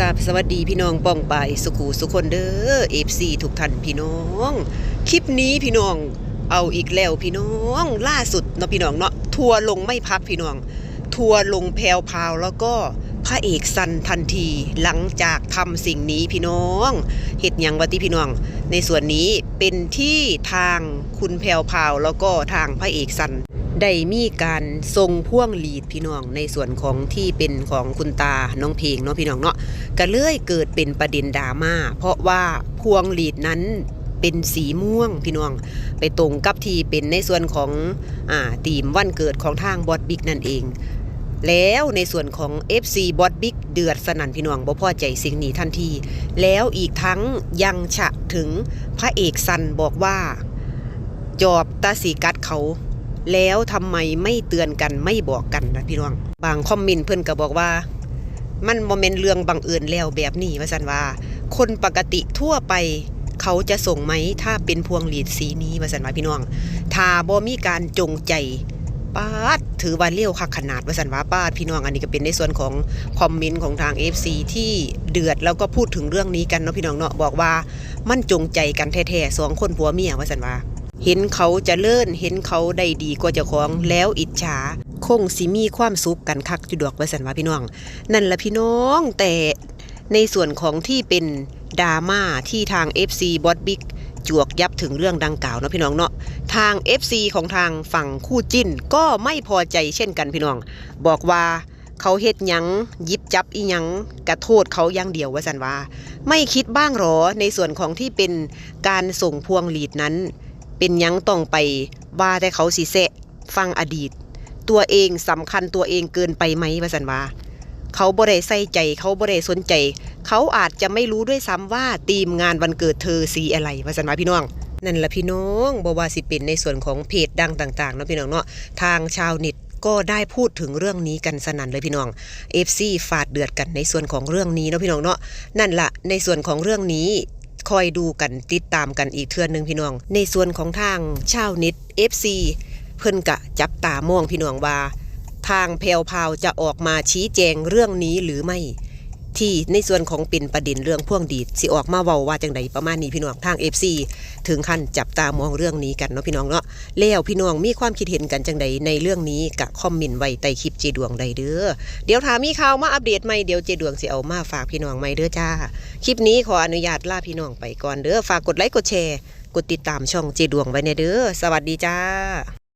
กับสวัสดีพี่น้องป้องไปสุขูสุคนเด้อเอฟซีทุกท่านพี่น้อง คลิปนี้พี่น้องเอาอีกแล้วพี่น้องล่าสุดเนาะพี่น้องเนาะทัวลงไม่พักพี่น้อง ทัวลงแพรวพาวแล้วก็พระเอกสันทันทีหลังจากทำสิ่งนี้พี่น้องเห็ดยังวัติพี่น้อง ในส่วนนี้เป็นที่ทางคุณแพรวพาวแล้วก็ทางพระเอกสัน ได้มีการทรงพ่วงหลีดพี่น้องในส่วนของที่เป็นของคุณตาน้องเพลงเนาะพี่น้องเนาะก็เลยเกิดเป็นประเด็นดราม่าเพราะว่าพวงหลีดนั้นเป็นสีม่วงพี่น้อง ไปตรงกับที่เป็นในส่วนของอ่าทีมวันเกิดของทางบอดบิ๊กนั่นเอง แล้วในส่วนของ FC บอดบิ๊กเดือดสนั่นพี่น้องบ่พอใจสิ่งนี้ทันที แล้วอีกทั้งยังฉะถึงพระเอกซันบอกว่า จอบตาสีกัดเขา แล้วทำไมไม่เตือนกันไม่บอกกันนะพี่น้อง บางคอมเมนต์เพิ่อนก็บอกว่า มันโมเมนต์เรื่องบังเอิญแล้วแบบนี้ว่าสันว่า คนปกติทั่วไปเขาจะส่งไหมถ้าเป็นพวงหลีดสีนี้ว่าสันว่าพี่น้องถ้าบ่มีการจงใจปาดถือว่าเลี้ยวคักขนาดว่าสันว่าปาดพี่น้องอันนี้ก็เป็นในส่วนของคอมเมนต์ของทาง FC ที่เดือดแล้วก็พูดถึงเรื่องนี้กันเนาะพี่น้องเนาะบอกว่ามันจงใจกันแท้ๆสองคนผัวเมียว่าสันว่า เห็นเขาจะเลื่อนเห็นเขาได้ดีกว่าเจ้าของแล้วอิจฉาคงสิมีความสุขกันคักจุดอกว่าสันว่าพี่น้อง นั่นละพี่น้องแต่ในส่วนของที่เป็นดราม่าที่ทาง FC บอสบิ๊กจวกยับถึงเรื่องดังกล่าวเนาะพี่น้องเนาะทาง FC ของทางฝั่งคู่จิ้นก็ไม่พอใจเช่นกันพี่น้อง บอกว่าเขาเฮ็ดยังยิบจับอียังกระโทษเขาย่างเดียวว่าสันว่า ไม่คิดบ้างหรอในส่วนของที่เป็นการส่งพวงหลีดนั้น เป็นยังต้องไปว่าแต่เขาสิเสะฟังอดีต ตัวเองสำคัญตัวเองเกินไปไหมว่าสันว่าเขาบ่ได้ใส่ใจเขาบ่ได้สนใจ เขาอาจจะไม่รู้ด้วยซ้ำว่าทีมงานวันเกิดเธอสีอะไรว่าสันว่าพี่น้องนั่นละพี่น้องบ่ว่าสิเป็นในส่วนของเพจดังต่างๆเนาะพี่น้องเนาะทางชาวเน็ตก็ได้พูดถึงเรื่องนี้กันสนั่นเลยพี่น้อง FC ฟาดเดือดกันในส่วนของเรื่องนี้เนาะพี่น้องเนาะนั่นละในส่วนของเรื่องนี้ คอยดูกันติดตามกันอีกเทือนหนึ่งพี่น้อง ในส่วนของทางชาวเน็ต FC เพิ่นกะจับตามองพี่น้องว่า ทางแพลวพาวจะออกมาชี้แจงเรื่องนี้หรือไม่ ที่ในส่วนของเป็นประเด็นเรื่องพ่วงดีดสิออกมาเว้าว่าจังไดประมาณนี้พี่น้องทาง FC ถึงขั้นจับตามองเรื่องนี้กันเนาะพี่น้องเนาะแล้วพี่น้องมีความคิดเห็นกันจังใดในเรื่องนี้กะคอมเมนต์ไว้ใต้คลิปเจดวงใดเด้อเดี๋ยวถามีข่าวมาอัปเดตใหม่เดี๋ยวเจดวงสิเอามาฝากพี่น้องใหม่เด้อจ้า คลิปนี้ขออนุญาตลาพี่น้องไปก่อนเด้อฝากกดไลค์กดแชร์กดติดตามช่องเจดวงไว้ในเด้อสวัสดีจ้า